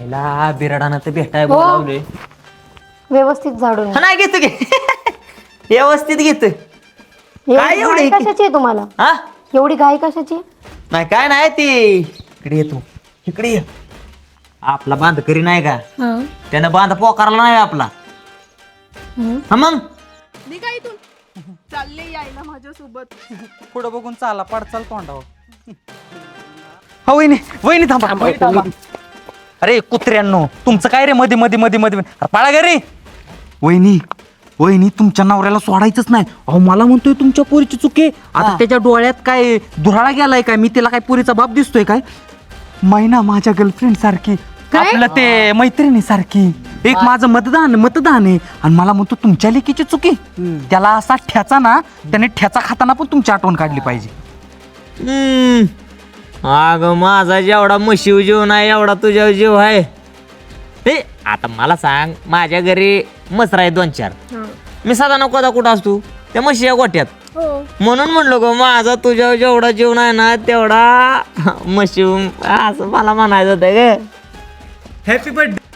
आईला बिराडानं तर भेटाय हो. बोलावले व्यवस्थित झाडून हा, नाही घेतो घे व्यवस्थित घेतो. काय एवढी एवढी? घाई कशाची आहे तुम्हाला? हा? एवढी घाई कशाची? नाही काय नाही ती. इकडे येतो इकडे ये. आपला बांधकरी नाही का? त्यानं बांध पोकारला नाही आपला. हा मग? निघा इथून. चालले यायला माझ्यासोबत. पुढं बघून चाला पडचाल तोंडावर. हो. वहिनी वहिनी थांबा. वहिनी थांबा. अरे कुत्र्यांनो तुमचं काय रे मध्ये मध्ये मध्ये मध्ये अरे पाळा घरी. वहिनी वहिनी तुमच्या नवऱ्याला सोडायचंच नाही. अहो मला म्हणतोय तुमच्या पोरीची चुकी. आता त्याच्या डोळ्यात काय धुराळा गेलाय काय? मी तिला काय पोरीचा बाप दिसतोय काय? मैना माझ्या गर्लफ्रेंड सारखी. आपलं ते मैत्रिणी सारखी. एक माझं मतदान मतदान आहे. आणि मला म्हणतो तुमच्या लेकीची चुकी. त्याला असा ठ्याचा ना त्याने ठ्याचा खाताना पण तुमची आठवण काढली पाहिजे. अग माझा जेवढा म्हशीव जीव नाही एवढा तुझ्या जीव आहे. हे आता मला सांग माझ्या घरी मसरा आहे दोन चार. मी साधा नको कुठं असतो? त्या म्हशी या गोट्यात म्हणून म्हणलो ग माझा तुझ्या जेवढा जीव नाही ना तेवढा म्हशी असं मला म्हणायचं होतं ग. Happy birthday